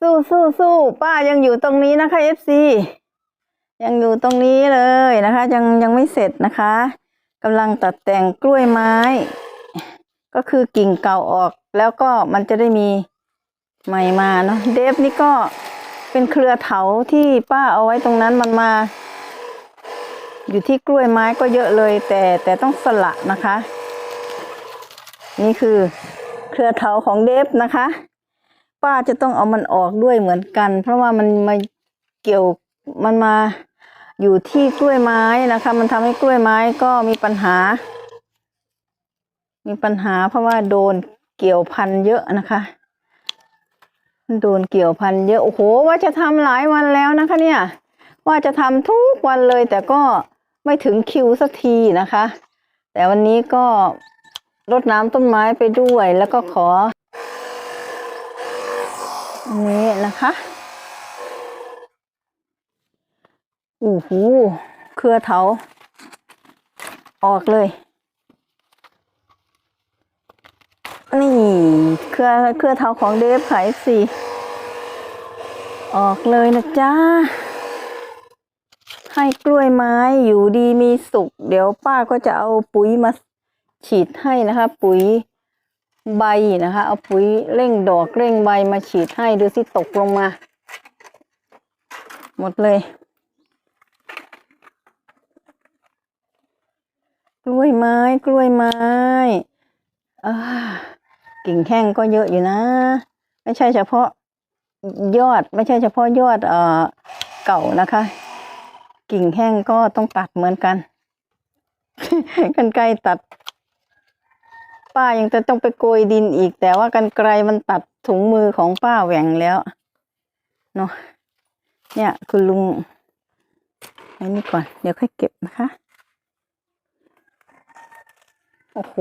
สู้สู้สู้ป้ายังอยู่ตรงนี้นะคะเอฟซียังอยู่ตรงนี้เลยนะคะ ยังยังไม่เสร็จนะคะกำลังตัดแต่งกล้วยไม้ ก็คือกิ่งเก่าออกแล้วก็มันจะได้มีใหม่มาเนาะเดฟนี่ก็เป็นเครือเถาที่ป้าเอาไว้ตรงนั้นมันมา อยู่ที่กล้วยไม้ก็เยอะเลยแต่แต่ต้องสละนะคะ นี่คือเครือเถาของเดฟนะคะ ป้าจะต้องเอามันออกด้วยเหมือนกัน เพราะว่ามันมาเกี่ยวมันมาอยู่ที่กล้วยไม้นะคะ มันทำให้กล้วยไม้ก็มีปัญหา มีปัญหาเพราะว่าโดนเกี่ยวพันเยอะนะคะโดนเกี่ยวพันเยอะโอ้โห ว่าจะทำหลายวันแล้วนะคะ เนี่ย ว่าจะทำทุกวันเลย แต่ก็ไม่ถึงคิวสักทีนะคะ แต่วันนี้ก็รดน้ำต้นไม้ไปด้วยแล้วก็ขอ อันนี้นะคะโอ้โหเครือเถา ออกเลย นี่เครือเครือเถาของเดฟขายสีออกเลยนะจ้าให้กล้วยไม้อยู่ดีมีสุข เดี๋ยวป้าก็จะเอาปุ๋ยมาฉีดให้นะคะ ปุ๋ย ใบนะคะ เอาปุ๋ยเร่งดอกเร่งใบมาฉีดให้ดูสิตกลงมา หมดเลยกล้วยไม้กล้วยไม้กิ่งแห้งก็เยอะอยู่นะ ไม่ใช่เฉพาะยอดไม่ใช่เฉพาะยอดเอ่อเก่านะคะ กิ่งแห้งก็ต้องตัดเหมือนกันกันไกรตัด ป้ายังจะต้องไปโกยดินอีก แต่ว่ากันไกลมันตัดถุงมือของป้าแหว่งแล้วเนาะเนี่ยคุณลุงอันนี้ก่อน เดี๋ยวค่อยเก็บนะคะ โอ้โห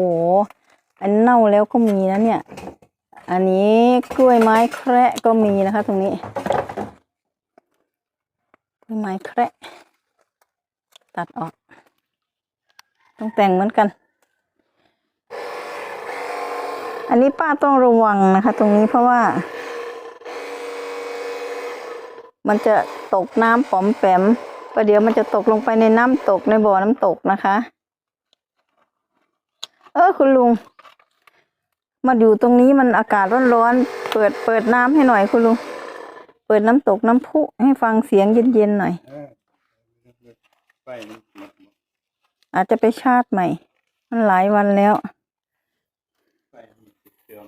อันเน่าแล้วก็มีนะเนี่ย อันนี้กล้วยไม้แคระก็มีนะคะ ตรงนี้ กล้วยไม้แคระตัดออก ต้องแต่งเหมือนกัน อันนี้ป้าต้องระวังนะคะ ตรงนี้เพราะว่า มันจะตกน้ำป๋อมแปมประเดี๋ยวมันจะตกลงไปในน้ำตกในบ่อน้ำตกนะคะ เออคุณลุง มาอยู่ตรงนี้มันอากาศร้อนๆเปิดเปิดน้ำให้หน่อยคุณลุง เปิดน้ำตกน้ำพุให้ฟังเสียงเย็นๆหน่อยออไฟมันเสียอาจจะไปชาร์จใหม่ มันหลายวันแล้ว ไฟมันติดเติม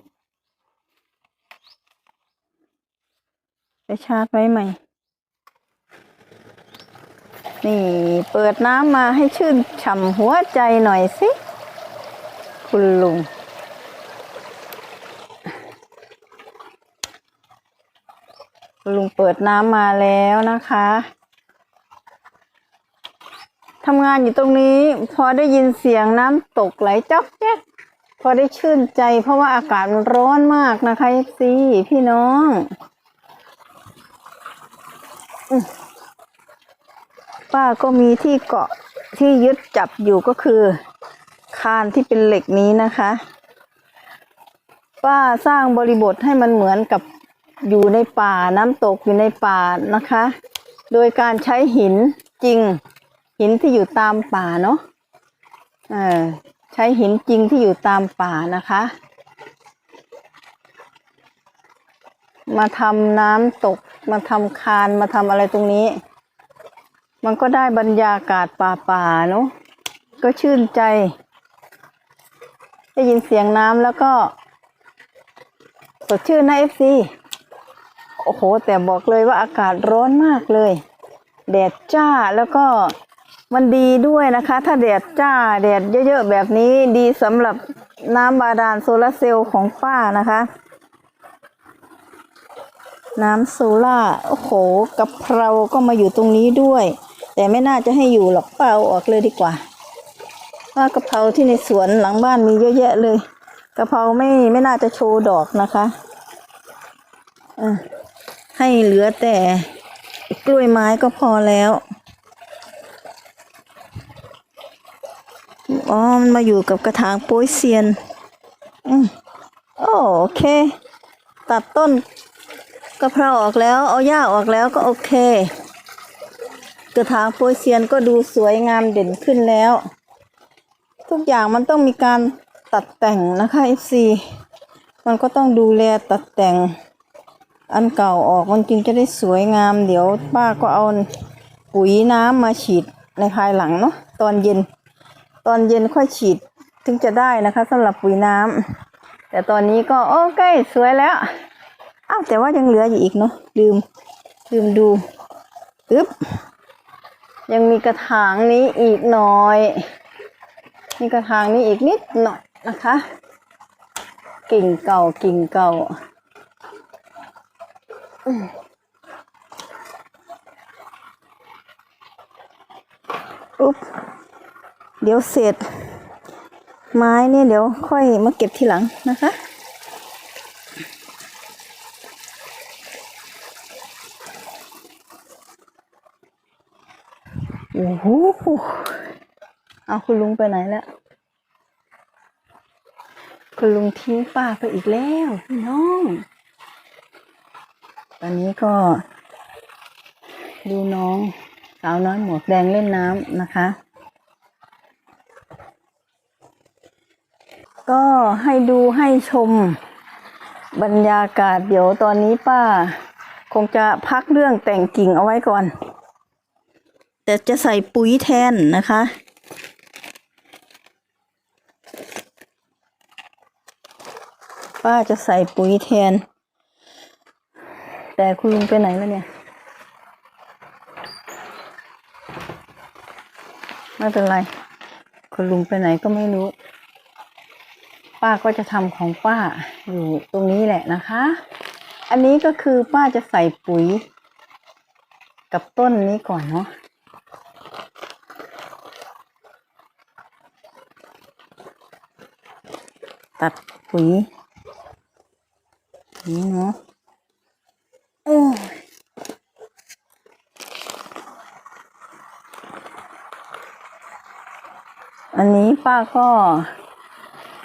ไปชาร์จไว้ใหม่ นี่ เปิดน้ำมาให้ชื่นฉ่ำหัวใจหน่อยสิ คุณลุง คุณลุงเปิดน้ำมาแล้วนะคะทำงานอยู่ตรงนี้ พอได้ยินเสียงน้ำตกไหลจ๊อกแจ๊กพอได้ชื่นใจเพราะว่าอากาศมันร้อนมากนะคะซีพี่น้อง ป้าก็มีที่เกาะที่ยึดจับอยู่ก็คือ คานที่เป็นเหล็กนี้นะคะ ป้าสร้างบริบทให้มันเหมือนกับอยู่ในป่าน้ำตกอยู่ในป่านะคะ โดยการใช้หินจริง หินที่อยู่ตามป่าเนาะใช้หินจริงที่อยู่ตามป่านะคะ มาทำน้ำตก มาทำคานมาทำอะไรตรงนี้ มันก็ได้บรรยากาศป่าๆเนาะก็ชื่นใจ ได้ยินเสียงน้ำแล้วก็ สดชื่นนะเอฟซีโอ้โห แต่บอกเลยว่าอากาศร้อนมากเลย แดดจ้าแล้วก็มันดีด้วยนะคะ ถ้าแดดจ้าแดดเยอะๆแบบนี้ดีสำหรับน้ำบาดาลโซลาร์เซลล์ของป้านะคะ น้ำโซล่าโอ้โหกะเพราก็มาอยู่ตรงนี้ด้วย แต่ไม่น่าจะให้อยู่หรอกเปล่าออกเลยดีกว่าว่ากะเพราที่ในสวนหลังบ้านมีเยอะแยะเลยกะเพราไม่ไม่น่าจะโชว์ดอกนะคะอะให้เหลือแต่กล้วยไม้ก็พอแล้วอ๋อมันมาอยู่กับกระถางโป้ยเซียน อืมโอเค ตัดต้น กะเพราออกแล้วเอาหญ้าออกแล้วก็โอเค กระถางโปรยเซียนก็ดูสวยงามเด่นขึ้นแล้ว ทุกอย่างมันต้องมีการตัดแต่งนะคะ FC มันก็ต้องดูแลตัดแต่งอันเก่าออกมันจึงจะได้สวยงาม เดี๋ยวป้าก็เอาปุ๋ยน้ำมาฉีดในภายหลังเนาะตอนเย็น ตอนเย็นค่อยฉีดถึงจะได้นะคะสำหรับปุ๋ยน้ำแต่ตอนนี้ก็โอ้ใกล้สวยแล้ว อ้าวแต่ว่ายังเหลืออยู่อีกเนาะลืมลืมดูอึ๊บยังมีกระถางนี้อีกหน่อย มีกระถางนี้อีกนิดหน่อยนะคะ กิ่งเก่ากิ่งเก่าอืมอุ๊บเดี๋ยวเสร็จ ไม้เนี่ยเดี๋ยวค่อยมาเก็บทีหลังนะคะ อ้โหเอาคุณลุงไปไหนแล้ว คุณลุงทิ้งป้าไปอีกแล้วพี่น้อง ตอนนี้ก็ ดูน้องสาวน้อยหมวกแดงเล่นน้ำนะคะ ก็ให้ดูให้ชมบรรยากาศเดี๋ยวตอนนี้ป้า คงจะพักเรื่องแต่งกิ่งเอาไว้ก่อน แต่จะใส่ปุ๋ยแทนนะคะ ป้าจะใส่ปุ๋ยแทน แต่คุณลุงไปไหนแล้วเนี่ย ไม่เป็นไร คุณลุงไปไหนก็ไม่รู้ ป้าก็จะทำของป้าอยู่ตรงนี้แหละนะคะ อันนี้ก็คือป้าจะใส่ปุ๋ยกับต้นนี้ก่อนเนาะ ตัดปุ๋ยนี่เนาะโอ้ยอันนี้ป้าก็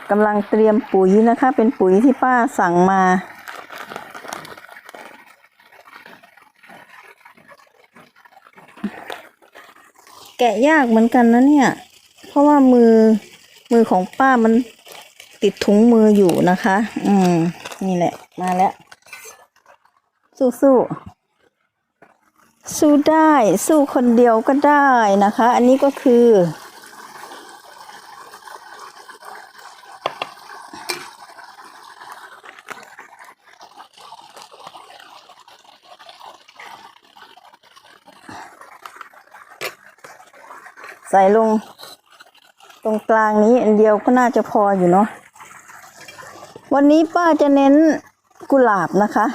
กำลังเตรียมปุ๋ยนะคะ เป็นปุ๋ยที่ป้าสั่งมา แกะยากเหมือนกันนะเนี่ย เพราะว่ามือมือของป้ามัน ติดถุงมืออยู่นะคะ อืม นี่แหละ มาแล้ว สู้สู้สู้ได้ สู้คนเดียวก็ได้นะคะ อันนี้ก็คือ ใส่ลง ตรงกลางนี้อันเดียวก็น่าจะพออยู่เนาะ วันนี้ป้าจะเน้นกุหลาบนะคะ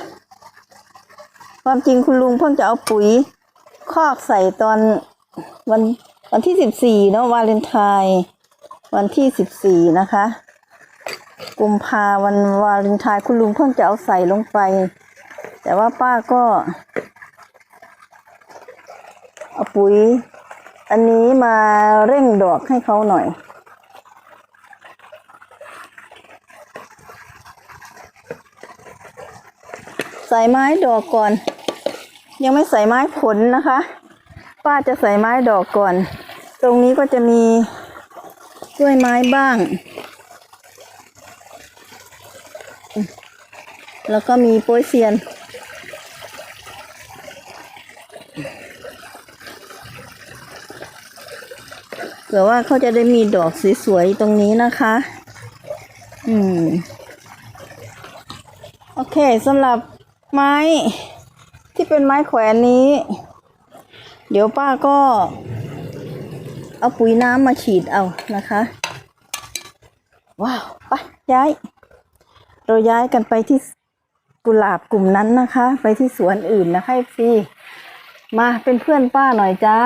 ความจริงคุณลุงเพิ่งจะเอาปุ๋ย คอกใส่ตอนวันวันที่สิบสี่เนาะวาเลนไทน์วันที่สิบสี่นะคะกุมภาวันวาเลนไทน์คุณลุงเพิ่งจะเอาใส่ลงไป แต่ว่าป้าก็เอาปุ๋ย อันนี้มาเร่งดอกให้เขาหน่อย ใส่ไม้ดอกก่อน ยังไม่ใส่ไม้ผลนะคะ ป้าจะใส่ไม้ดอกก่อน ตรงนี้ก็จะมีกล้วยไม้บ้าง แล้วก็มีโป้ยเซียน เผื่อว่าเขาจะได้มีดอกสวยๆตรงนี้นะคะ อืม โอเคสำหรับ ไม้ที่เป็นไม้แขวนนี้ เดี๋ยวป้าก็ เอาปุ๋ยน้ำมาฉีดเอานะคะ ว้าวไปย้าย เราย้ายกันไปที่กุหลาบกลุ่มนั้นนะคะ ไปที่สวนอื่นนะคะพี่มาเป็นเพื่อนป้าหน่อยจ้า